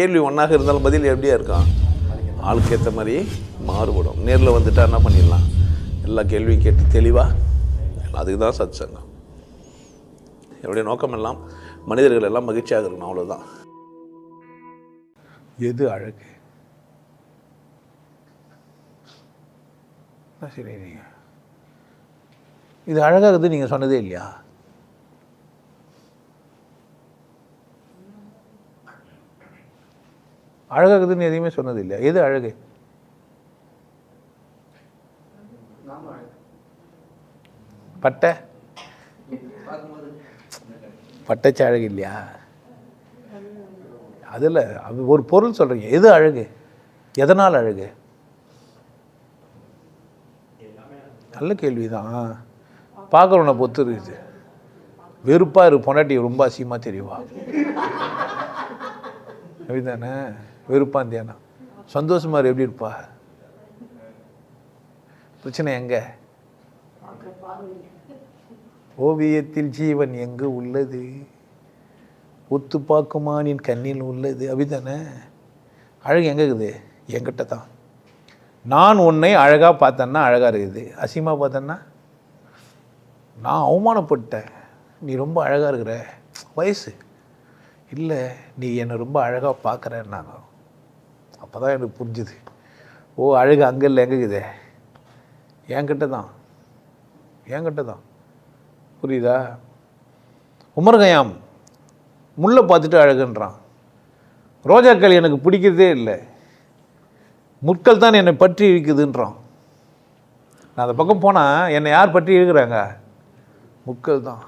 கேள்வி ஒன்றாக இருந்தாலும் பதில் எப்படியா இருக்கான் ஆளுக்கு ஏற்ற மாதிரி மாறுபடும். நேரில் வந்துட்டா என்ன பண்ணிடலாம்? எல்லா கேள்வியும் கேட்டு தெளிவாக அதுக்கு தான் சத் சங்கம் என்னுடைய நோக்கம் எல்லாம் மனிதர்கள் எல்லாம் மகிழ்ச்சியாக இருக்கணும் அவ்வளோதான் எது அழகு? சரி நீங்கள் இது இருக்குது நீங்கள் சொன்னதே இல்லையா? அழகாகுதுன்னு எதையுமே சொன்னது இல்லையா எது அழகு? பட்டை? பட்டைச்சு அழகு இல்லையா அதில் அது ஒரு பொருள் சொல்கிறீங்க எது அழகு? எதனால் அழகு? நல்ல கேள்வி தான் பார்க்குறவனை பொத்து இருக்குது. வெறுப்பாக இருக்கு பொண்டாட்டி ரொம்ப அசிங்கமாக தெரியவா அப்படிதானே? வெறுப்பான் தியானம். சந்தோஷமாக எப்படி இருப்பா? பிரச்சனை எங்க? ஓவியத்தில் ஜீவன் எங்கு உள்ளது? ஒத்து பார்க்குமானின் கண்ணில் உள்ளது. அப்படிதானே? அழகு எங்கே இருக்குது? என்கிட்ட தான். நான் உன்னை அழகாக பார்த்தேன்னா அழகாக இருக்குது. அசிங்கமாக பார்த்தேன்னா? நான் அவமானப்பட்டேன். நீ ரொம்ப அழகாக இருக்கிற. வயசு. இல்லை நீ என்னை ரொம்ப அழகாக பார்க்குறேன்னாங்க. அப்போ தான் எனக்கு புரிஞ்சுது. ஓ அழகு அங்கே இல்லை எங்கே இருக்குது என்கிட்ட தான். என்கிட்ட தான். புரியுதா? உமர்கயாம் முல்லை பார்த்துட்டு அழகுன்றான். ரோஜாக்கள் எனக்கு பிடிக்கிறதே இல்லை. முட்கள் தான் என்னை பற்றி இழுக்குதுன்றான். நான் அந்த பக்கம் போனால் என்னை யார் பற்றி இழுக்கிறாங்க? முட்கள் தான்.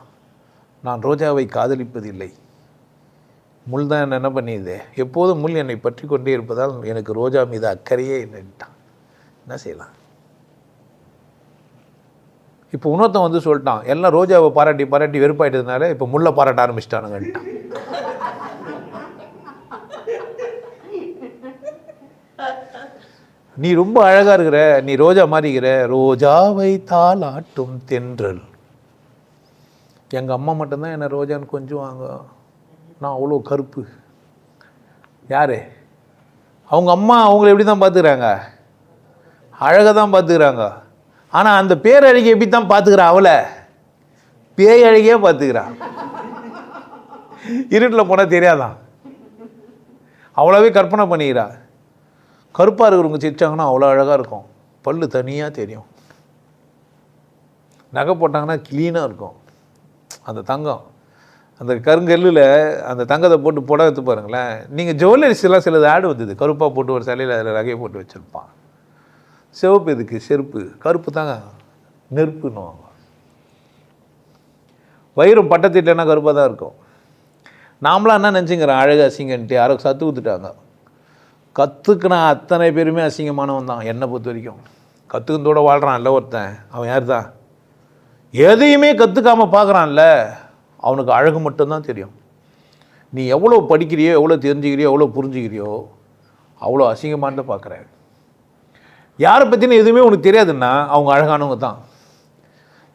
நான் ரோஜாவை காதலிப்பதில்லை. முள் தான் என்ன என்ன பண்ணியது? எப்போதும் முள் என்னை பற்றி கொண்டே இருப்பதால் எனக்கு ரோஜா மீது அக்கறையே என்னட்டான் என்ன செய்யலாம்? இப்போ இன்னொருத்தன் வந்து சொல்லிட்டான் எல்லாம் ரோஜாவை பாராட்டி பாராட்டி வெறுப்பாயிட்டதுனால இப்போ முல்லை பாராட்ட ஆரம்பிச்சிட்டானுங்கன்ட்டான் நீ ரொம்ப அழகா இருக்கிற நீ ரோஜா மாறிக்கிற ரோஜாவை தாளாட்டும் தென்றல். எங்கள் அம்மா மட்டும்தான் என்னை ரோஜான்னு கொஞ்சம் வாங்க நான் அவ்வளோ கருப்பு. யார்? அவங்க அம்மா அவங்கள எப்படி தான் பார்த்துக்கிறாங்க? அழகாக தான் பார்த்துக்கிறாங்க. ஆனால் அந்த பேரழகி எப்படி தான் பார்த்துக்கிறா அவளை? பேய் அழகியே பார்த்துக்கிறான் இருட்டில் போனால் தெரியாதான் அவ்வளோவே கற்பனை பண்ணிக்கிறா. கருப்பாக இருக்கிறவங்க சிரிச்சாங்கன்னா அவ்வளோ அழகாக இருக்கும். பல்லு தனியாக தெரியும். நகை போட்டாங்கன்னா க்ளீனாக இருக்கும். அந்த தங்கம். அந்த கருங்கல்லில் அந்த தங்கத்தை போட்டு புடவை எடுத்து பாருங்களேன். நீங்கள் ஜுவல்லரிஸ்லாம் சிலது ஆடு வந்தது. கருப்பாக போட்டு ஒரு சிலையில் அதில் ரகையை போட்டு வச்சுருப்பான். சிவப்பு இதுக்கு செருப்பு. கருப்பு தாங்க. நெருப்புன்னுவாங்க. வயிறும் பட்டத்திட்டனா கருப்பாக தான் இருக்கும். நாமளாம் என்ன நினச்சிங்கிறோம்? அழகு அசிங்கன்ட்டு. யாரோ சத்து ஊத்துட்டாங்க கற்றுக்கின அத்தனை பேருமே அசிங்கமானவன் தான் என்னை பொறுத்த வரைக்கும். கற்றுக்கிறதோட வாழ்கிறான்ல ஒருத்தன். அவன் யார் தான் எதையுமே கற்றுக்காமல் பார்க்குறான்ல அவனுக்கு அழகு மட்டும்தான் தெரியும். நீ எவ்வளோ படிக்கிறியோ எவ்வளோ தெரிஞ்சுக்கிறியோ எவ்வளோ புரிஞ்சுக்கிறியோ அவ்வளோ அசிங்கமானதை பார்க்குற. யாரை பற்றின எதுவுமே உனக்கு தெரியாதுன்னா அவங்க அழகானவங்க தான்.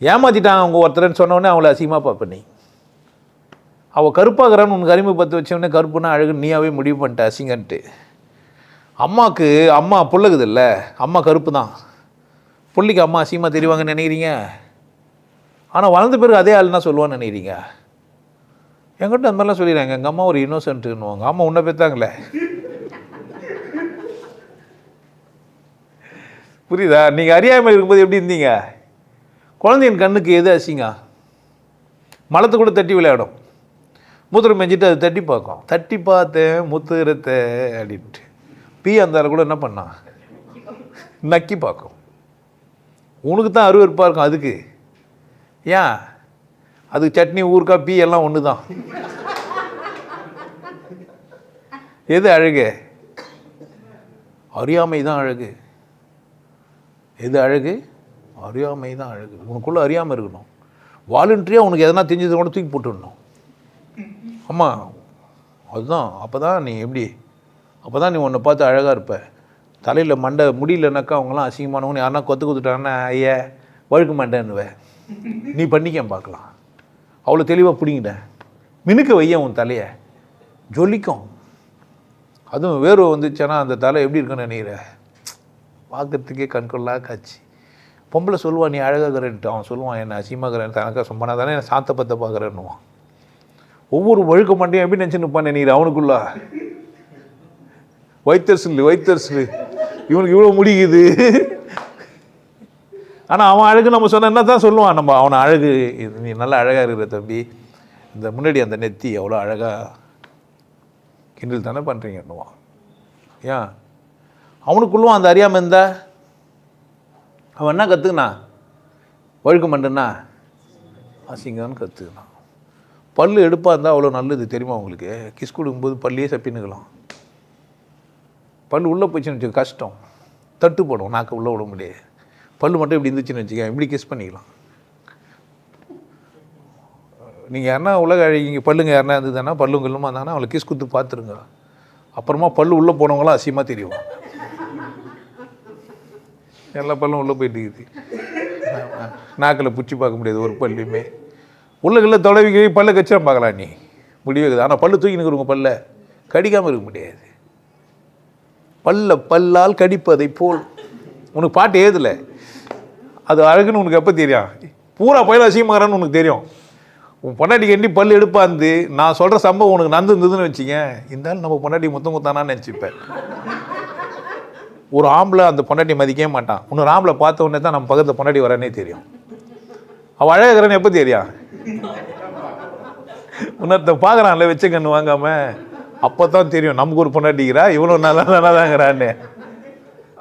ஏமாற்றிட்டான் அவங்க ஒருத்தரன்னு சொன்னோடனே அவளை அசிங்கமாக பார்ப்ப நீ. அவள் கருப்பாகிறான்னு உனக்கு அறிமுக பற்ற வச்சவொடனே கருப்புனா அழகு நீயாவே முடிவு பண்ணிட்ட அசிங்கன்ட்டு அம்மாவுக்கு அம்மா புள்ளகுது இல்லை அம்மா கருப்பு தான். பிள்ளைக்கு அம்மா அசிங்கமாக தெரிவாங்கன்னு நினைக்கிறீங்க? ஆனால் வளர்ந்த பிறகு அதே ஆள் சொல்லுவான்னு நினைக்கிறீங்க? என்கிட்ட அந்த மாதிரிலாம் சொல்லிடுறாங்க. எங்கள் அம்மா ஒரு இன்னோசன்ட்டுன்னுவாங்க அம்மா உன்னை பெற்றாங்களே புரியுதா? நீங்கள் அறியாமல் இருக்கும்போது எப்படி இருந்தீங்க? குழந்தையின் கண்ணுக்கு எது அசிங்க மலத்தை கூட தட்டி விளையாடும். மூத்திரம் மெஞ்சிட்டு அது தட்டி பார்க்கும். தட்டி பார்த்தேன் முத்துரத்தை அப்படின்ட்டு. பீ அந்த கூட என்ன பண்ணான்? நக்கி பார்க்கும். உனக்கு தான் அருவருப்பாக இருக்கும் அதுக்கு. ஏன் அதுக்கு சட்னி ஊறுக்காய் பீ எல்லாம் ஒன்று தான் எது அழகு? அறியாமை தான் அழகு. எது அழகு? அறியாமை தான் அழகு. உனக்குள்ளே அறியாமல் இருக்கணும். வாலண்டரியாக உனக்கு எதனா தெரிஞ்சது கூட தூக்கி போட்டுடணும். ஆமாம் அதுதான். அப்போ தான் நீ எப்படி? அப்போ தான் நீ உன்னை பார்த்து அழகாக இருப்ப. தலையில் மண்டை முடியலனாக்கா அவங்களாம் அசிங்கமானவங்க யாருன்னா கொத்து கொடுத்துட்டாங்கன்னா ஐயா வழுக்க மாட்டேன்னுவேன். நீ பண்ணிக்க பார்க்கலாம். அவ்வளோ தெளிவாக பிடிங்கிட்டேன் மினுக்க வைய உன் தலையை. ஜொலிக்கும். அதுவும் வேர்வை வந்துச்சுன்னா அந்த தலை எப்படி இருக்குன்னு நினைக்கிற? பார்க்கறதுக்கே கண்கொள்ளா காட்சி. பொம்பளை சொல்லுவான் நீ அழகாகிறன்ட்டு. அவன் சொல்லுவான் என்ன அசிமாகிறேன் தனக்கா சும்மா தானே என்ன சாத்த பத்த பார்க்குறேன்னுவான். ஒவ்வொரு ஒழுக்க மாட்டையும் எப்படி நினச்சி நிற்பான் நினைக்கிற அவனுக்குள்ள? வைத்தர்ஸ்லு வைத்தர்ஸ்லு இவனுக்கு இவ்வளோ முடிக்குது ஆனால் அவன் அழகு நம்ம சொன்ன என்ன தான் சொல்லுவான்? நம்ம அவனை அழகு இது நீ நல்லா அழகாக இருக்கிற தம்பி இந்த முன்னாடி அந்த நெத்தி அவ்வளோ அழகாக கிண்டல் தானே பண்ணுறீங்கன்னுவான் ஏன்? அவனுக்குள்ளும் அந்த அறியாமல் இருந்தா அவன் என்ன கற்றுக்குனா ஒழுக்கம் மாட்டேன்னா அசிங்கம்னு கற்றுக்கினான் பல்லு எடுப்பாக இருந்தால் அவ்வளோ நல்லது தெரியுமா உங்களுக்கு? கிஸ் கொடுக்கும்போது பல்லையே சப்பின்னுக்கலாம். பல் உள்ளே போச்சுன்னு வச்சு கஷ்டம். தட்டு போடும் நாக்கு உள்ளே விட முடியாது. பல்லு மட்டும் இப்படி இருந்துச்சுன்னு வச்சுக்கேன் இப்படி கிஸ் பண்ணிக்கலாம். நீங்கள் யாருன்னா உலக அழகிங்க பல்லுங்க யாருனா இருந்ததுன்னா பல்லும் கல்லுமா இருந்தாங்கன்னா அவளை கிஸ் குத்து பார்த்துருங்க. அப்புறமா பல்லு உள்ளே போனவங்களாம் அசியமாக தெரியும். எல்லா பல்லும் உள்ளே போயிட்டு இருக்குது. நாக்கில் பிடிச்சி பார்க்க முடியாது ஒரு பல்லையுமே உள்ளுக்குள்ள தொலைவிக்கு பல்ல கச்சிரம் பார்க்கலாம் நீ. முடிவுக்குது ஆனால் பல்லு தூக்கி நிற்கிறவங்க பல்ல கடிக்காமல் இருக்க முடியாது. பல்ல பல்லால் கடிப்பதை போல். உனக்கு பாட்டு ஏதில்லை அது அழகுன்னு உனக்கு எப்போ தெரியும்? பூரா பயில அசிங்கமாகறான்னு உனக்கு தெரியும். உன் பொண்டாட்டி கண்டி பல் எடுப்பாந்து நான் சொல்கிற சம்பவம் உனக்கு நடந்துருந்ததுன்னு இருந்ததுன்னு வச்சுக்க நம்ம பொண்டாட்டி முத்தம் குத்தானான்னு நினச்சிப்பேன். ஒரு ஆம்பளை அந்த பொண்டாட்டி மதிக்கவே மாட்டான். இன்னொரு ஆம்பளை பார்த்த உடனே தான் நம்ம பக்கத்தில் பொண்டாட்டி வரனே தெரியும். அவள் அழகிறன்னு எப்போ தெரியும்? இன்னொருத்த பார்க்குறான்ல வச்ச கண்ணு வாங்காம. அப்போ தான் தெரியும் நமக்கு ஒரு பொண்டாட்டிக்கிறா இவ்வளோ நல்லா நல்லா தாங்கிறான்னு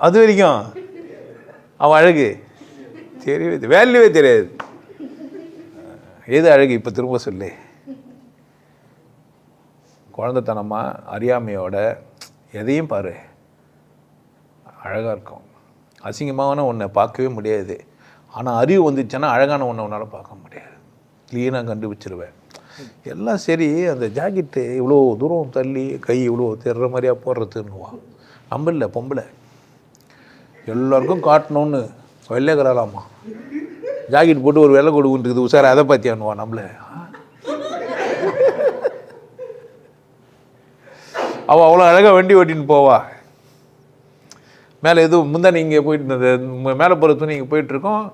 அது வரைக்கும் அவள் அழகு. தெரியவே வேல்யூவே தெரியாது. எது அழகு இப்போ திரும்ப சொல்லு. குழந்தைத்தனமாக அறியாமையோட எதையும் பாரு. அழகாக இருக்கும். அசிங்கமான ஒன்றை பார்க்கவே முடியாது. ஆனால் அறிவு வந்துச்சுன்னா அழகான ஒன்றை உன்னால் பார்க்க முடியாது. க்ளீனாக கண்டுபிடிச்சிருவேன். எல்லாம் சரி அந்த ஜாக்கெட்டு இவ்வளோ தூரம் தள்ளி கை இவ்வளோ தெர்ற மாதிரியா போடுறதுன்னுவான் நம்ம இல்லை பொம்பளை. எல்லோருக்கும் காட்டணும்னு. வெள்ளைக்கலாமா ஜாக்கெட் போட்டு ஒரு வெள்ளை கொடுக்குன்றது உஷாராக அதை பார்த்தியான்னுவா நம்மள? அவள் அவ்வளோ அழகாக வண்டி ஓட்டின்னு போவா. மேலே எதுவும் முந்தானி இங்கே போயிட்டு இருந்தது. மேலே போகிற துணி இங்கே போயிட்டுருக்கோம்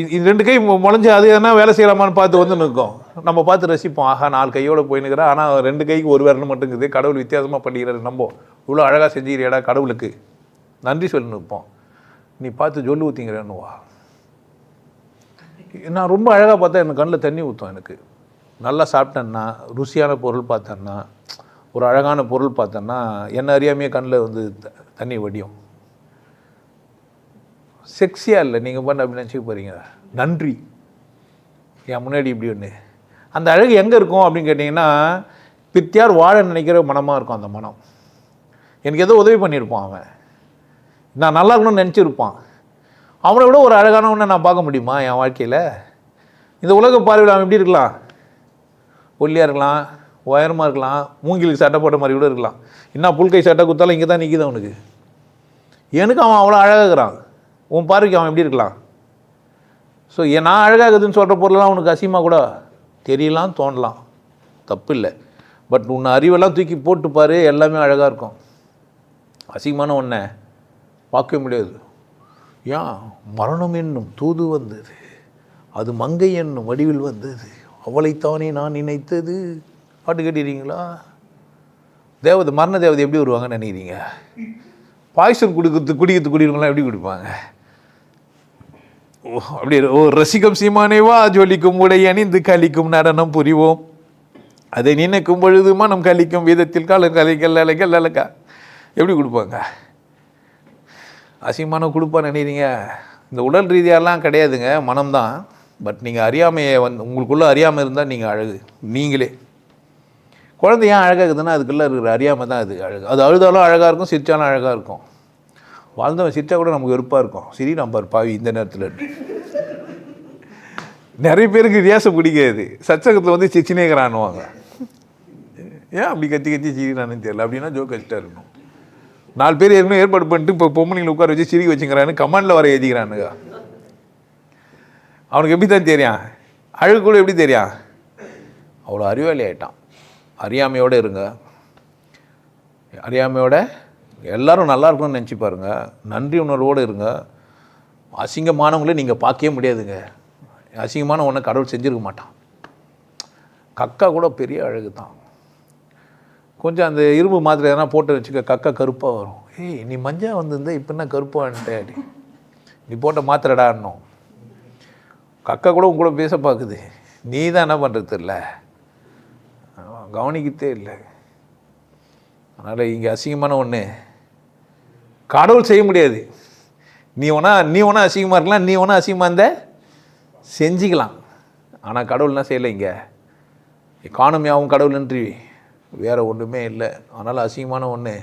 இது ரெண்டு கை முளைஞ்சி முளைஞ்சு அது எதனா வேலை செய்யலாமான்னு பார்த்து வந்து நிற்கும் நம்ம பார்த்து ரசிப்போம். ஆஹா நாலு கையோட போயின்னுக்கிறா. ஆனால் ரெண்டு கைக்கு ஒரு விரல் மட்டும் இருக்குது. கடவுள் வித்தியாசமாக பண்ணிக்கிறாரு. நம்ம இவ்வளோ அழகாக செஞ்சுக்கிறியாடா கடவுளுக்கு. நன்றி சொல்லி நிற்போம் நீ பார்த்து ஜொல்லு ஊற்றிங்கிறேன்னுவா நான் ரொம்ப அழகாக பார்த்தா எனக்கு கண்ணில் தண்ணி ஊற்றும் எனக்கு. நல்லா சாப்பிட்டேன்னா ருசியான பொருள் பார்த்தேன்னா ஒரு அழகான பொருள் பார்த்தேன்னா என்ன அறியாமையே கண்ணில் வந்து த- தண்ணி வடியும். செக்ஸியாக இல்லை. நீங்கள் பண்ண அப்படி நினச்சிக்க போகிறீங்க நன்றி. என் முன்னாடி இப்படி ஒன்று அந்த அழகு எங்கே இருக்கும் அப்படின்னு கேட்டிங்கன்னா பித்தியார் வாழ நினைக்கிற மனமாக இருக்கும் அந்த மனம். எனக்கு ஏதோ உதவி பண்ணியிருப்பான் அவன். நான் நல்லா இருக்கணும்னு நினச்சிருப்பான். அவனை விட ஒரு அழகானவனை நான் பார்க்க முடியுமா என் வாழ்க்கையில்? இந்த உலக பார்வையில் அவன் எப்படி இருக்கலாம்? ஒல்லியாக இருக்கலாம் உயரமாக இருக்கலாம் மூங்கிலுக்கு சட்டை போட்ட மாதிரி கூட இருக்கலாம். என்ன புல்கை சட்டை குத்தாலும் இங்கே தான் நிற்கிது அவனுக்கு. எனக்கு அவன் அவ்வளோ அழகாகிறான் உன் பார்வைக்கு அவன் எப்படி இருக்கலாம்? ஸோ நான் அழகாகுதுன்னு சொல்கிற பொருளெலாம் உனக்கு அசியமாக கூட தெரியலாம் தோணலாம். தப்பு இல்லை பட் உன்னை அறிவெல்லாம் தூக்கி போட்டு எல்லாமே அழகாக இருக்கும். அசிங்கமான ஒன்றை பார்க்க முடியாது. ஏன் மரணம் என்னும் தூது வந்தது. அது மங்கை என்னும் வடிவில் வந்தது. அவளைத்தானே நான் நினைத்தது. பாட்டு கேட்டிருக்கீங்களா? தேவதை மரண தேவதை எப்படி வருவாங்கன்னு நினைக்கிறீங்க? பாய்சன் குடிக்கிறது குடிக்கிறது குடிக்கிறவங்களாம் எப்படி குடிப்பாங்க? ஓ அப்படி ஓ ரசிகம் சீமானேவா ஜொலிக்கும் உடை அணிந்து கலிக்கும் நடனம் புரிவோம். அதை நினைக்கும் பொழுது மனம் கலிக்கும் விதத்தில் கால கலைகள் அலைகள் அலக்கா எப்படி கொடுப்பாங்க? அசிங்கமான கொடுப்பான்னு நினைக்கிறீங்க? இந்த உடல் ரீதியாலாம் கிடையாதுங்க மனம்தான். பட் நீங்கள் அறியாமையை வந்து உங்களுக்குள்ளே அறியாமல் இருந்தால் நீங்கள் அழகு நீங்களே. குழந்தை ஏன் அழகாக இருக்குதுன்னா அதுக்குள்ளே இருக்கிற அறியாமை தான் அது அழகு. அது அழுதாலும் அழகாக இருக்கும் சிரிச்சாலும் அழகாக இருக்கும். வாழ்ந்தவன் சிரித்தா கூட நமக்கு வெறுப்பாக இருக்கும். சரி நம்ம பாவி இந்த நேரத்தில். நிறைய பேருக்கு ரியாசம் பிடிக்காது. சச்சகத்தில் வந்து சிச்சினேகரானுவாங்க ஏன் அப்படி கத்தி கத்தி சிரிக்கிறான்னு தெரியல. அப்படின்னா ஜோக் இருக்கணும். நாலு பேர் ஏற்கனவே ஏற்பாடு பண்ணிட்டு இப்போ பொம்மனிங்களை உட்கார வச்சு சிரிக்க வச்சுக்கிறான்னு கமெண்டில் வர எழுதிக்கிறானுங்க. அவனுக்கு எப்படி தான் தெரியும்? அழகு கூட எப்படி தெரியும்? அவ்வளோ அறிவாளி ஆயிட்டான். அறியாமையோடு இருங்க. அறியாமையோட எல்லாரும் நல்லா இருக்கணும்னு நினச்சி பாருங்க. நன்றி உணர்வோடு இருங்க. அசிங்கமானவங்களே நீங்கள் பார்க்கவே முடியாதுங்க. அசிங்கமான ஒன்றை கடவுள் செஞ்சுருக்க மாட்டான். கக்கா கூட பெரிய அழகு தான் கொஞ்சம் அந்த இரும்பு மாத்திரை எதனா போட்டு வச்சுக்க கக்கா கருப்பாக வரும். ஏய் நீ மஞ்சள் வந்திருந்தா இப்போ என்ன கருப்பான்ட்டே அடி நீ போட்ட மாத்திரடான்னும் கக்கா கூட உங்க கூட பேச பார்க்குது நீ தான் என்ன பண்ணுறது இல்லை கவனிக்கத்தே இல்லை. அதனால் இங்கே அசிங்கமான ஒன்று கடவுள் செய்ய முடியாது. நீ ஒன்றா நீ ஒன்றா அசிங்கமாக இருக்கலாம் நீ ஒன்றா அசிங்கமாக இருந்த செஞ்சுக்கலாம். ஆனால் கடவுள்லாம் செய்யலை இங்கே. எக்கானமியாகவும் கடவுள் நன்றி. வேறு ஒன்றுமே இல்லை. அதனால் அசிங்கமான ஒன்று.